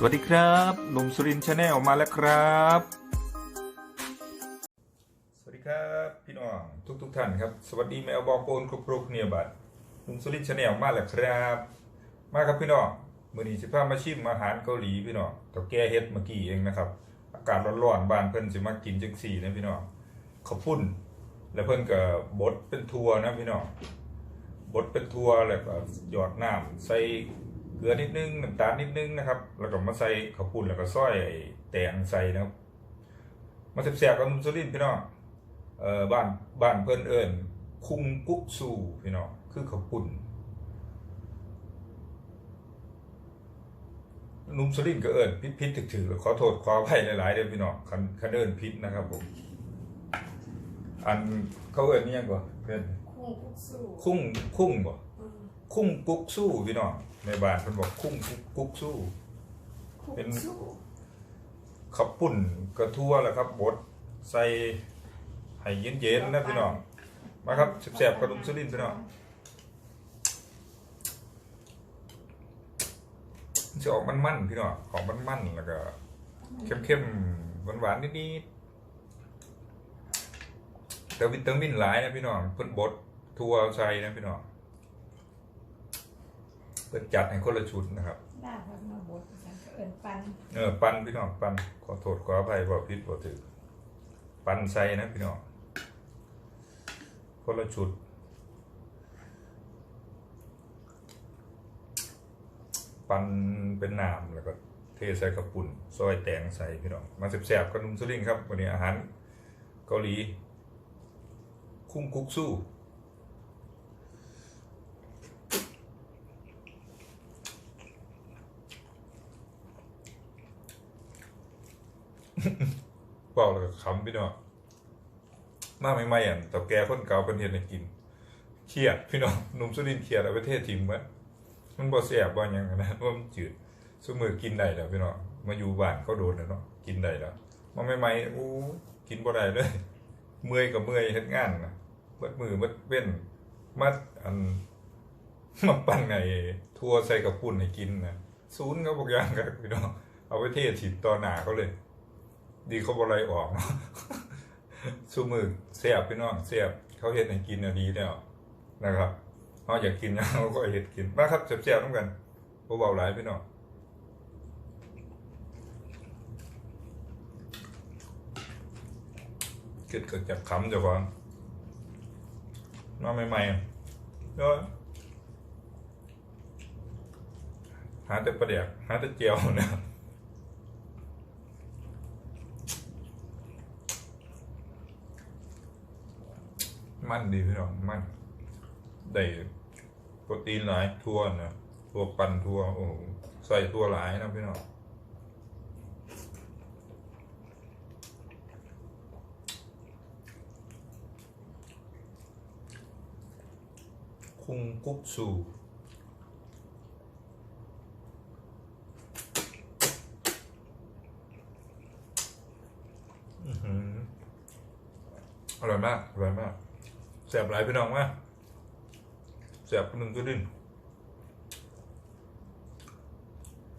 สวัสดีครับหนุ่มสุรินชาแนลมาแล้วครับ สวัสดีครับพี่น้องทุกทุกท่านครับ สวัสดีแมวบองโปนครบครบเนี่ยบัดหนุ่มสุรินชาแนลมาแล้วครับ มาครับพี่น้องมื้อนี้สิพามาชิมอาหารเกาหลีพี่น้องต่แก่เฮ็ดเมื่อกี้เองนะครับ อากาศร้อนๆบ้านเพิ่นสิมากินจังซี่นะพี่น้องข้าวปุ้นแล้วเพิ่นก็บดเป็นทัวนะพี่น้องบดเป็นทัวแล้วก็หยอดน้ำใส่ เกลือนิดนึงน้ำตาลนิดนึงนะครับ แล้วก็มาใส่ข้าวปุ้นแล้วก็ซอยไอ้แตงใส่นะครับ มาแซ่บๆกับนุ่มสุรินทร์พี่น้องเอ่อบ้านบ้านเพิ่นเอิ้นคุงกุกซูพี่น้องคือข้าวปุ้นนุ่มสุรินทร์ก็เอิ้นพิษๆถึกๆขอโทษขออภัยหลายๆเด้อพี่น้องคันคันเอิ้นพิษนะครับผม อันเขาเอิ้นนี่ยังบ่เพิ่นคุ้งกุ๊กสู้คุ้งคุ้งบ่ อืมคุ้งกุ๊กสู้พี่น้องในบ้านเพิ่นบอกคุ้งกุ๊กสู้คุกเป็น สู้ขับปุ่นกระทั่วแหละครับบดใส่ให้เย็นๆนะพี่น้องมาครับแซ่บๆกระดุมสุรินทร์พี่น้องมันจะออกมันๆพี่น้องออกมันๆแล้วก็เข้มๆหวานๆนิดๆแต่วิตามินหลายนะพี่น้องเพิ่นบดทั่วใส่นะพี่น้อง เพิ่นจัดให้คนละชุดนะครับ หน้าพักมาบดฉันก็เอินปันเออปันพี่น้องปันขอโทษขออภัยบอกผิดบอกถือปันใส่นะพี่น้องคนละชุดปันเป็นน้ำแล้วก็เทใส่กระปุ่นซอยแตงใส่พี่น้องมาแซ่บๆกับนุ่มสลิงครับวันนี้อาหารเกาหลี คุ้งกุ๊กสู้ เปล่าแล้วก็ขำพี่น้องมาใหม่ๆอะแต่แกคนเก่าเป็นเฮ็ดให้กินเครียดพี่น้องหนุ่มสุรินเครียดเอาไปเทศทิมไว้มันบ่แซ่บบ่ยังนะว่ามันจืดซุมื้อกินได้แล้วพี่น้องมาอยู่บ้านเขาโดนแล้วเนาะกินได้แล้วมาใหม่ๆโอ้กินบ่ได้เลย เมื่อยก็เมื่อยเฮ็ดงานนะเบิดมือเบิดเว้นมาอันมาปั้นไอ้ทั่วใส่กับปุ่นให้กินนะศูนย์เขาบอกย่างครับพี่น้องเอาไปเทศถิดต่อหนาเขาเลย ดีเขาบอไรออกสู้มือเสียบพี่น้องเสียบเขาเห็ดให้กินดีแล้วนะครับเขาอยากกินนะเขาก็เห็ดกินมาครับเสียบๆน้ำกันเบาๆหลายพี่น้องเกิดเกิดจากขำจ้าของน้องใหม่ๆก็หาแต่ประเดี๋ยวหาแต่เจียวนะครับ มันดีพี่น้องมันได้โปรตีนหลายทั่วนะทั่วปันทั่วโอ้ใส่ตัวหลายนะพี่น้องคุงกุ๊กซูอื้อหืออร่อยมากอร่อยมาก แสบหลายพี่น้องมาแสบหนึ่งก็ดิ้น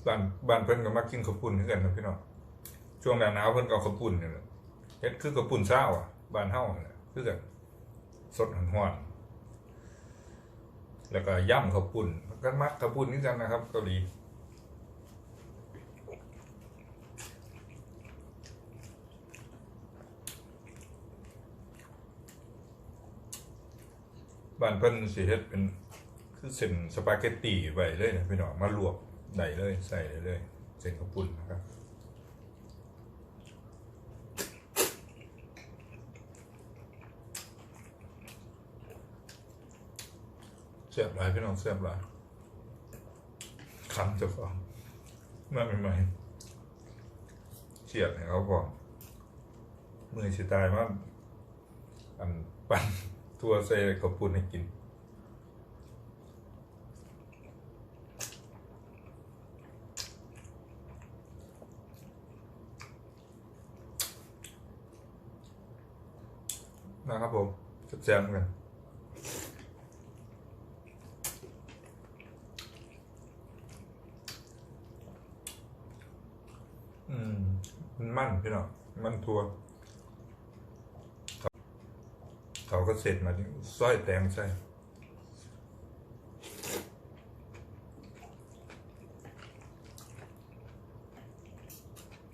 บ้านบ้านเพิ่นก็มักกินข้าวปุ้นเหมือนกันนะพี่น้องช่วงหน้าหนาวเพิ่นก็เอาข้าวปุ้นนี่แหละเฮ็ดคือข้าวปุ้นเช้าอะบ้านเฮาเนี่ยคือกันสดหอนๆแล้วก็ย่ำข้าวปุ้นกันมักข้าวปุ้นนี่กันนะครับเกาหลี บ้านเพิ่นสิเฮ็ดเป็นคือเส้นสปาเกตตีไว้เลยนะพี่น้องมาลวกได้เลยใส่ได้เลยเส้นข้าวปุ้นนะครับแซ่บหลายพี่น้องแซ่บหลายคำเจะฟังมาใหม่ๆเฉียดให้เขาบอกมือสิตายมากอันปั่น ทัวใส่ข้าวปุ้นให้กิน นะครับผมแซ่บๆกันมันมั่นพี่น้องมันทัวเขา เขาก็เสร็จมาที่สร้อยแตงใส่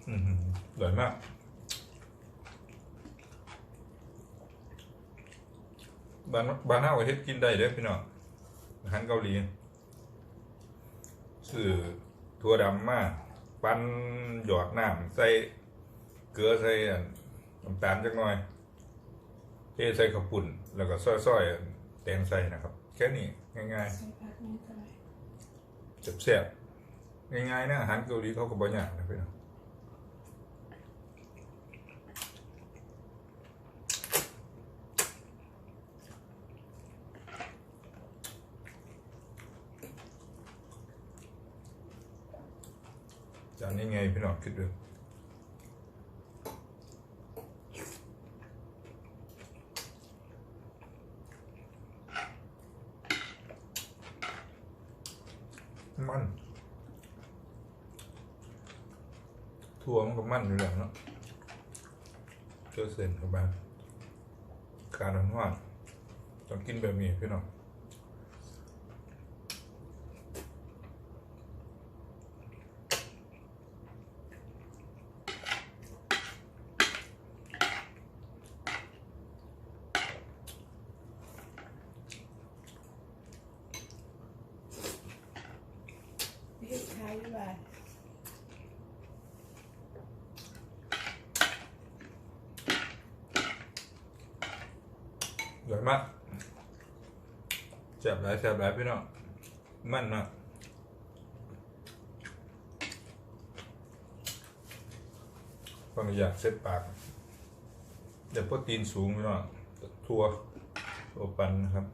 อือหืออร่อยมากบ้านบ้านเฮาก็เฮ็ดกินได้เด้อพี่น้องอาหารเกาหลีซื้อถั่วดำมาปั้นหยอดน้ำใส่เกลือใส่นน้ำตาลจักหน่อย เทใส่ข้าวปุ่น แล้วก็ซอยๆแตงใส่นะครับ แค่นี้ง่ายใส่ผักนี่ก็ได้ๆแซ่บง่ายๆนะอาหารเกาหลีเขาก็บ่ยากนะพี่น้องจานนี้ไงพี่น้องคิดดู มันถั่วมันก็มันอยู่แล้วเนาะเจอเส้นเข้าไปการร้อนว่าต้องกินแบบนี้พี่น้อง เฮ็ดขายบานอร่อยมากแซ่บหลายแซ่บหลายพี่น้องมันมากฟังอยากเซ็ตปากเดี๋ยวโปรตีนสูงพี่น้องทัวทัวปันนะครับ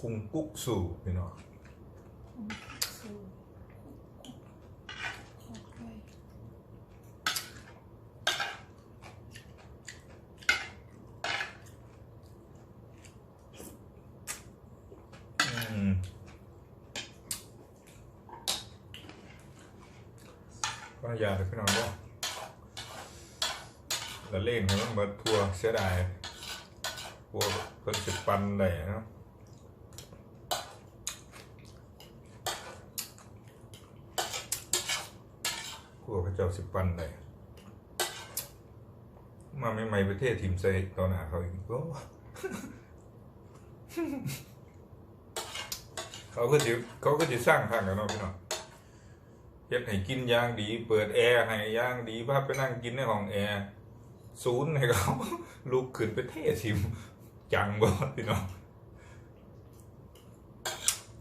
คุงกุ๊กสูพี่น้องอืมก็อยากให้พี่น้องว่าละเล่งให้มันเบิดทัวเสียดายพวกเพิ่นสิปันได้เนาะพวกพระเจ้าสิปันได้มาไม่ไม่ประเทศทีมใส่ตอนหน้าเขาอีกโอ้เขาก็จะเขาก็จะสร้างทางกันเนาะพี่น้องเฮ็ดให้กินอย่างดี เปิดแอร์ให้อย่างดีพาไปนั่งกินในห้องแอร์ศูนย์ให้เขาลุกขึ้นไปเททิมจังบ่พี่น้อง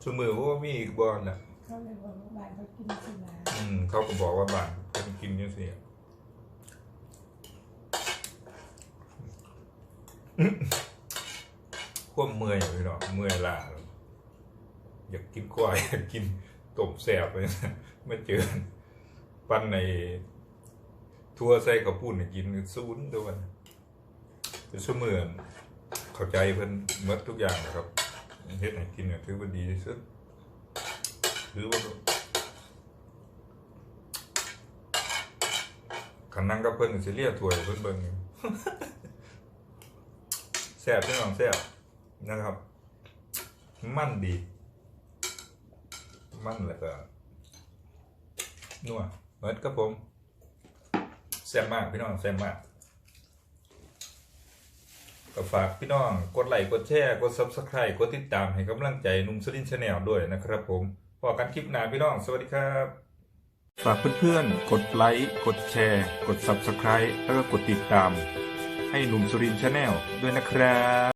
สมือว่ามีอีกบ่น่ะเขาเลยบอกว่าบ้านเขากินสินะอืมเขาก็บอกว่าบ้าน เพิ่นกินจังซี่อะความเมื่อยอะพี่น้องเมื่อยล้าอยากกินควายอยากกินต้มแซ่บเลยนะมาเจอปั้นในทัวใส่กับปุ่นกินศูนย์ตัวมันเป็นชั่วโมงเข้าใจเพิ่นหมดทุกอย่างนะครับเฮ็ดให้กินเนี่ยถือว่าดีที่สุดถือว่า ขันนั่งกับเพิ่นสิเรียถวยเพิ่นเบิ่งอยู่แซ่บพี่น้องแซ่บนะครับ มั่นดี มั่นแล้วก็นัวเหมือนกับผมแซ่บมากพี่น้องแซ่บมากก็ฝากพี่น้องกดไลค์กดแชร์กด subscribe กดติดตามให้กำลังใจนุ่มสลินชาแนลด้วยนะครับผมพอกันคลิปหน้าพี่น้อง สวัสดีครับ ฝากเพื่อนๆ กดไลค์ กดแชร์ กด subscribe แล้วก็กดติดตาม ให้หนุ่มสุรินชาแนลด้วยนะครับ